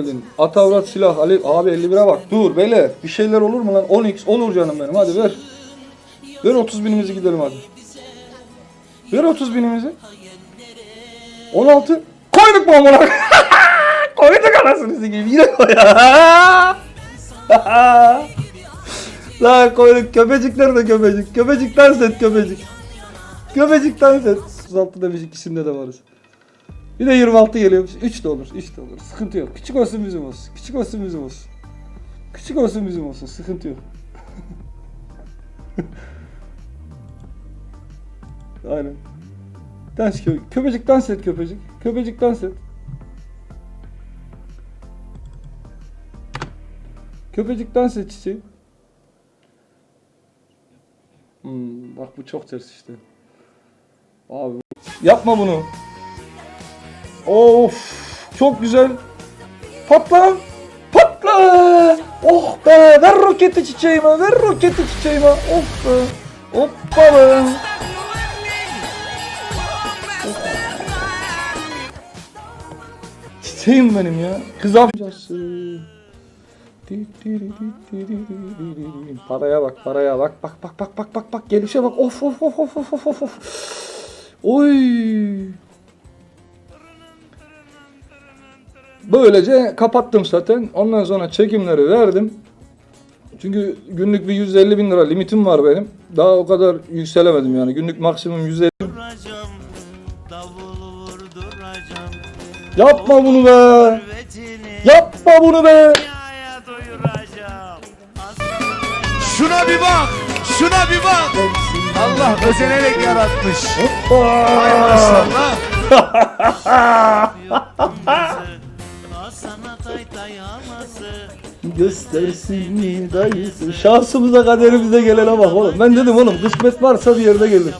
geldin. Atavrat silah Ali abi 51'e bak. Dur beyler bir şeyler olur mu lan? 10x olur canım benim hadi ver. Ver 30 binimizi gidelim hadi. Ver 30 binimizi. 16. Koyduk mu amına? Koyduk anasını sikeyim. Yine koy. La koyduk köpecikler de köpecik. Köpecikten set köpecik. Köpecikten set. 36 demiş ikisinde de varız. Bir de 26 geliyor. 3 de olur. 3 de olur. Sıkıntı yok. Küçük olsun bizim olsun. Küçük olsun bizim olsun. Küçük olsun bizim olsun. Sıkıntı yok. Aynen. Dans kö köpecik dans et köpecik. Köpecik dans et. Köpecik dans et çiçeğim. Hmm, bak bu çok ters işte. Abi yapma bunu. Of çok güzel. Patla. Patla. Oh be ver roketi çiçeğime ver roketi çiçeğime. Of be. Hoppa be. Çiçeğim benim ya. Kız amcası. Paraya bak paraya bak bak bak bak bak bak bak gelişe bak of of of of of of of Oy. Böylece kapattım zaten. Ondan sonra çekimleri verdim. Çünkü günlük bir 150 bin lira limitim var benim. Daha o kadar yükselemedim yani. Günlük maksimum 150. vuracağım Davulu vurduracağım Yapma bunu be. Yapma bunu be. Şuna bir bak. Şuna bir bak. Allah özenerek yaratmış. Vay maşallah. Göstersin mi dayısı? Şansımıza kaderimize gelene bak oğlum. Ben dedim oğlum kısmet varsa bir yerde gelir